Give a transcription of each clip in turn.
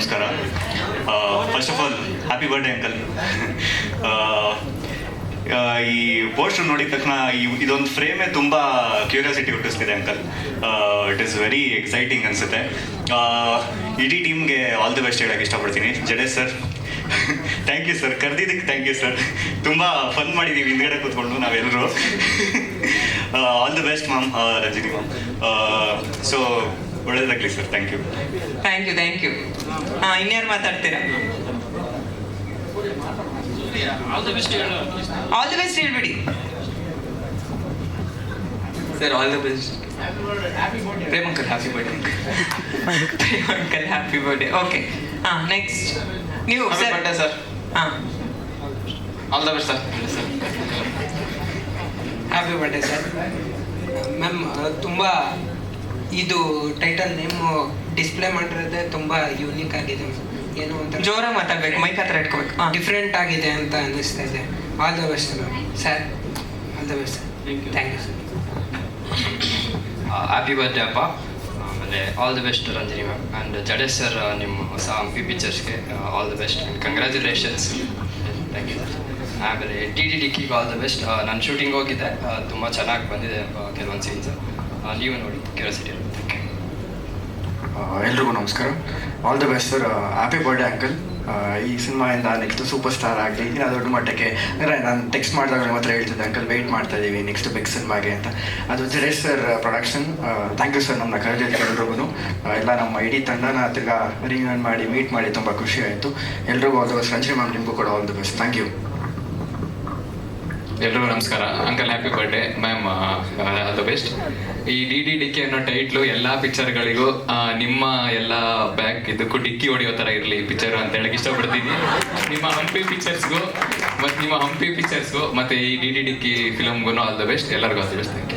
ನಮಸ್ಕಾರ. First of all happy birthday uncle ಈ poster ನೋಡಿದ ತಕ್ಷಣ ಇದೊಂದು ಫ್ರೇಮೇ ತುಂಬ curiosity ಹುಟ್ಟಿಸ್ತಿದೆ uncle it is very exciting ಅನಿಸುತ್ತೆ. ಇಡೀ ಟೀಮ್ಗೆ ಆಲ್ ದಿ ಬೆಸ್ಟ್ ಹೇಳೋಕ್ಕೆ ಇಷ್ಟಪಡ್ತೀನಿ. Jadesh sir thank you sir ಕರೆದಿದ್ದಕ್ಕೆ thank you sir ತುಂಬ ಫನ್ ಮಾಡಿದ್ದೀವಿ ಹಿಂದ್ಗಡೆ ಕೂತ್ಕೊಂಡು ನಾವೆಲ್ಲರೂ all the best ma'am Rajini ma'am so ಒಳ್ಳೇದಾಗಲಿ sir thank you thank you thank you ಹಾಂ ಇನ್ಯಾರು ಮಾತಾಡ್ತೀರಾ? ಆಲ್ ದಿ ಬೆಸ್ಟ್ ಹೇಳ್ಬಿಡಿ. Sir all the best Prem uncle happy birthday uncle happy birthday okay ಹಾಂ ನೆಕ್ಸ್ಟ್ ನೀವು ಹ್ಯಾಪಿ ಸರ್ ಬರ್ಡೇ ಸರ್ ಹಾಂ. All the best sir sir happy birthday sir ma'am ತುಂಬ ಇದು title name display ಮಾಡಿರೋದೇ ತುಂಬಾ unique ಆಗಿದೆ. ಏನು ಅಂತ ಜೋರಾಗಿ ಮಾತಾಡ್ಬೇಕು ಮೈಕ್ ಹತ್ರ ಇಟ್ಕೋಬೇಕು. ಹಾಂ. ಡಿಫ್ರೆಂಟ್ ಆಗಿದೆ ಅಂತ ಅನ್ನಿಸ್ತಾ ಇದೆ. All the best ma'am sir all the best thank you sir happy birthday ಅಪ್ಪ ಆಮೇಲೆ all the best Ranjani ma'am and Jadesh sir ನಿಮ್ಮ ಹೊಸ Hampi ಪಿಕ್ಚರ್ಸ್ಗೆ all the best and congratulations thank you ಆಮೇಲೆ ಟಿ ಡಿ ಡಿಕ್ಕಿಗೆ ಆಲ್ ದ ಬೆಸ್ಟ್ ನಾನು shooting ಹೋಗಿದ್ದೆ ತುಂಬ ಚೆನ್ನಾಗಿ ಬಂದಿದೆ ಕೆಲವೊಂದು ಸೀನ್ಸ್ ನೀವು ನೋಡಿ ಕ್ಯೂರಿಯಾಸಿಟಿ ಇರೋದಕ್ಕೆ ಎಲ್ರಿಗೂ ನಮಸ್ಕಾರ. All the best sir happy birthday uncle ಈ ಸಿನಿಮಾಯಿಂದ ನೆಕ್ಸ್ಟ್ ಸೂಪರ್ ಸ್ಟಾರ್ ಆಗಲಿ, ಇನ್ನು ದೊಡ್ಡ ಮಟ್ಟಕ್ಕೆ, ಅಂದರೆ ನಾನು ಟೆಕ್ಸ್ಟ್ ಮಾಡಿದಾಗ ನಿಮ್ಮ ಹತ್ರ ಹೇಳ್ತಿದ್ದೆ ಅಂಕಲ್ ವೆಯ್ಟ್ ಮಾಡ್ತಾ ಇದ್ದೀವಿ ನೆಕ್ಸ್ಟ್ ಬಿಗ್ ಸಿನಿಮಾಗೆ ಅಂತ. ಅದು Jadesh sir production thank you sir ನಮ್ಮನ್ನ ಕರೆದಿದ್ದಕ್ಕೆ ಎಲ್ರಿಗೂ. ಎಲ್ಲ ನಮ್ಮ ಇಡೀ ತಂಡನ ತಿರ್ಗಾ ರಿಯೂನಿಯನ್ ಮಾಡಿ ಮೀಟ್ ಮಾಡಿ, ತುಂಬ ಖುಷಿ ಆಯಿತು. ಎಲ್ರಿಗೂ all the best Ranjani ma'am ನಿಮಗೂ ಕೂಡ all the best thank you ಎಲ್ರಿಗೂ ನಮಸ್ಕಾರ. Uncle happy birthday ma'am the best ಈ ಡಿ ಡಿ ಡಿಕ್ಕಿ ಅನ್ನೋ ಟೈಟ್ಲು ಎಲ್ಲ ಪಿಕ್ಚರ್ಗಳಿಗೂ ನಿಮ್ಮ ಎಲ್ಲ ಬ್ಯಾಕ್ ಇದಕ್ಕೂ ಡಿಕ್ಕಿ ಹೊಡೆಯೋ ಥರ ಇರಲಿ ಪಿಕ್ಚರ್ ಅಂತ ಹೇಳಕ್ ಇಷ್ಟಪಡ್ತೀನಿ. ನಿಮ್ಮ ಹಂಪಿ ಪಿಕ್ಚರ್ಸ್ಗೂ ಮತ್ತು ನಿಮ್ಮ ಹಂಪಿ ಪಿಕ್ಚರ್ಸ್ಗೂ ಮತ್ತು ಈ ಡಿ ಡಿ ಡಿಕ್ಕಿ ಫಿಲಮ್ಗೂ ಆಲ್ ದ ಬೆಸ್ಟ್ ಎಲ್ಲರಿಗೂ ಆಲ್ ದ ಬೆಸ್ಟ್ ಥ್ಯಾಂಕ್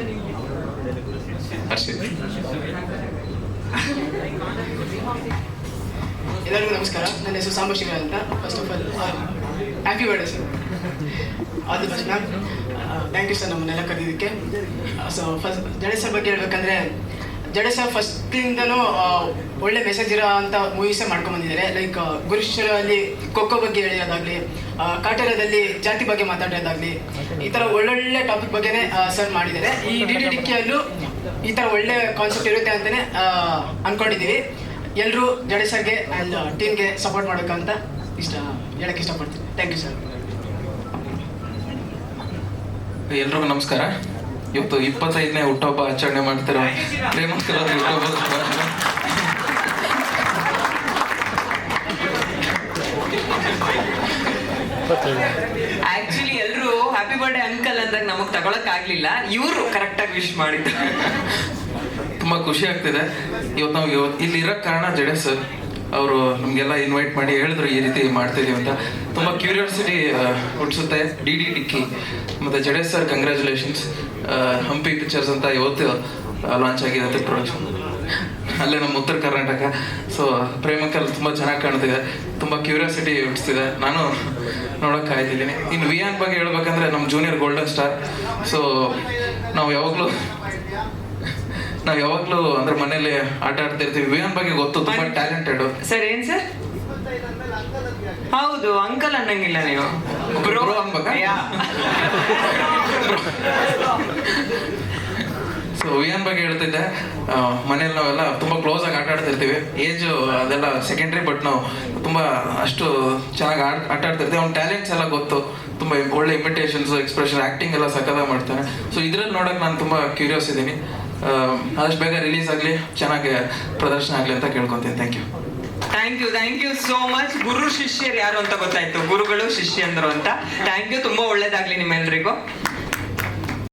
ಎಲ್ಲರಿಗೂ ನಮಸ್ಕಾರ. ನನ್ನ ಹೆಸರು ಸಾಂಬ ಶಿವ ಅಂತ first of all happy birthday sir all thank you sir ನಮ್ಮನ್ನೆಲ್ಲ ಕರೆದಿದ್ದಕ್ಕೆ. ಸೊ ಫಸ್ಟ್ ಸರ್ ಬಗ್ಗೆ ಹೇಳ್ಬೇಕಂದ್ರೆ ಜಡೇಶ್ ಸರ್ ಫಸ್ಟಿಂದನೂ ಒಳ್ಳೆ ಮೆಸೇಜ್ ಇರೋ ಅಂತ ಮೂವೀಸೇ ಮಾಡ್ಕೊಂಡ್ಬಂದಿದ್ದಾರೆ ಲೈಕ್ ಗುರುಶ್ವರಲ್ಲಿ ಖೋಖೋ ಬಗ್ಗೆ ಹೇಳೋದಾಗಲಿ ಕಾಟೇರದಲ್ಲಿ ಜಾತಿ ಬಗ್ಗೆ ಮಾತಾಡೋದಾಗ್ಲಿ ಈ ಥರ ಒಳ್ಳೊಳ್ಳೆ ಟಾಪಿಕ್ ಬಗ್ಗೆನೇ ಸರ್ ಮಾಡಿದ್ದಾರೆ. ಈ ಡಿ ಡಿ ಡಿಕ್ಕಿಯಲ್ಲೂ ಈ ಥರ ಒಳ್ಳೆ ಕಾನ್ಸೆಪ್ಟ್ ಇರುತ್ತೆ ಅಂತಲೇ ಅಂದ್ಕೊಂಡಿದ್ದೀವಿ ಎಲ್ಲರೂ ಜಡೇಶ್ ಸರ್ಗೆ ಆ್ಯಂಡ್ ಟೀಮ್ಗೆ ಸಪೋರ್ಟ್ ಮಾಡಬೇಕಂತ ಇಷ್ಟ ಹೇಳಕ್ಕೆ ಇಷ್ಟಪಡ್ತೀನಿ. ಥ್ಯಾಂಕ್ ಯು ಸರ್ ಎಲ್ರಿಗೂ ನಮಸ್ಕಾರ. ಇವತ್ತು ಇಪ್ಪತ್ತೈದನೇ ಹುಟ್ಟುಹಬ್ಬ ಆಚರಣೆ ಮಾಡ್ತಾರೆ ಪ್ರೇಮಸ್ಕರ ಹುಟ್ಟುಹಬ್ಬ. ಆಕ್ಚುಲಿ ಎಲ್ಲರೂ ಹ್ಯಾಪಿ ಬರ್ಡೇ ಅಂಕಲ್ ಅಂದಾಗ ನಮಗೆ ತಗೊಳಕ್ ಆಗ್ಲಿಲ್ಲ. ಇವರು ಕರೆಕ್ಟಾಗಿ ವಿಶ್ ಮಾಡಿದ್ರು. ತುಂಬಾ ಖುಷಿ ಆಗ್ತಿದೆ. ಇವತ್ತು ನಾವು ಇವತ್ತು ಇಲ್ಲಿ ಇರೋ ಕಾರಣ ಜಡೇಶ್ ಸರ್. ಅವರು ನಮಗೆಲ್ಲ ಇನ್ವೈಟ್ ಮಾಡಿ ಹೇಳಿದ್ರು ಈ ರೀತಿ ಮಾಡ್ತಿದ್ದೀವಿ ಅಂತ. ತುಂಬ ಕ್ಯೂರಿಯಾಸಿಟಿ ಹುಟ್ಟಿಸುತ್ತೆ ಡಿ ಡಿ ಟಿಕ್ಕಿ ಮತ್ತು Jadesh sir congratulations Hampi pictures ಅಂತ ಇವತ್ತು ಲಾಂಚ್ ಆಗಿದೆ ಅಂತ ಪ್ರೊಡಕ್ಷನ್ ಅಲ್ಲೇ ನಮ್ಮ ಉತ್ತರ ಕರ್ನಾಟಕ. ಸೊ ಪ್ರೇಮಕ್ಕಲ್ಲಿ ತುಂಬ ಚೆನ್ನಾಗಿ ಕಾಣ್ತಿದೆ. ತುಂಬ ಕ್ಯೂರಿಯಾಸಿಟಿ ಹುಟ್ಟಿಸ್ತಿದೆ ನಾನು ನೋಡೋಕೆ ಕಾಯ್ತಿದ್ದೀನಿ. ಇನ್ನು ವಿಯಾನ್ ಬಗ್ಗೆ ಹೇಳ್ಬೇಕಂದ್ರೆ ನಮ್ಮ ಜೂನಿಯರ್ ಗೋಲ್ಡನ್ ಸ್ಟಾರ್ ಸೊ ನಾವು ಯಾವಾಗಲೂ ನಾವು ಯಾವಾಗಲೂ ಅಂದ್ರೆ ಮನೇಲಿ ಆಟ ಆಡ್ತಿರ್ತೀವಿ ವಿಯಾನ್ ಬಗ್ಗೆ ಗೊತ್ತು ತುಂಬಾ ಟ್ಯಾಲೆಂಟೆಡ್ ಸರ್ ಏನ್ ಸರ್? ಹೌದು ಅಂಕಲ್ ಅನ್ನಂಗಿಲ್ಲ ನೀವು. ಬ್ರೋ ಅಂಬಕ? Yeah. ಸೊ ವಿಯಾನ್ ಬಗ್ಗೆ ಹೇಳ್ತಿದ್ದೆ. ಮನೇಲಿ ನಾವೆಲ್ಲ ತುಂಬಾ ಕ್ಲೋಸ್ ಆಗಿ ಆಟ ಆಡ್ತಿರ್ತೀವಿ. ಏಜ್ ಅದೆಲ್ಲ ಸೆಕೆಂಡ್ರಿ ಬಟ್ ನಾವು ತುಂಬಾ ಅಷ್ಟು ಚೆನ್ನಾಗಿ ಆಟ ಆಟ ಆಡ್ತಿರ್ತೀವಿ. ಅವ್ನ ಟ್ಯಾಲೆಂಟ್ಸ್ ಎಲ್ಲ ಗೊತ್ತು. ತುಂಬಾ ಒಳ್ಳೆ ಇಮಿಟೇಷನ್ಸ್ ಎಕ್ಸ್ಪ್ರೆಷನ್ ಆಕ್ಟಿಂಗ್ ಎಲ್ಲ ಸಕ್ಕದಾಗ ಮಾಡ್ತಾನೆ. ಸೊ ಇದ್ರಲ್ಲಿ ನೋಡಕ್ ನಾನು ತುಂಬಾ ಕ್ಯೂರಿಯಸ್ ಇದ್ದೀನಿ. ಆದಷ್ಟು ಬೇಗ ರಿಲೀಸ್ ಆಗಲಿ, ಚೆನ್ನಾಗಿ ಪ್ರದರ್ಶನ ಆಗಲಿ ಅಂತ ಕೇಳ್ಕೊತೀನಿ. Thank you thank you thank you so much ಗುರು ಶಿಷ್ಯರು ಯಾರು ಅಂತ ಗೊತ್ತಾಯ್ತು? ಗುರುಗಳು, ಶಿಷ್ಯಂದರು ಅಂತ. ಥ್ಯಾಂಕ್ ಯು ತುಂಬಾ ಒಳ್ಳೇದಾಗ್ಲಿ ನಿಮ್ಮೆಲ್ರಿಗೂ.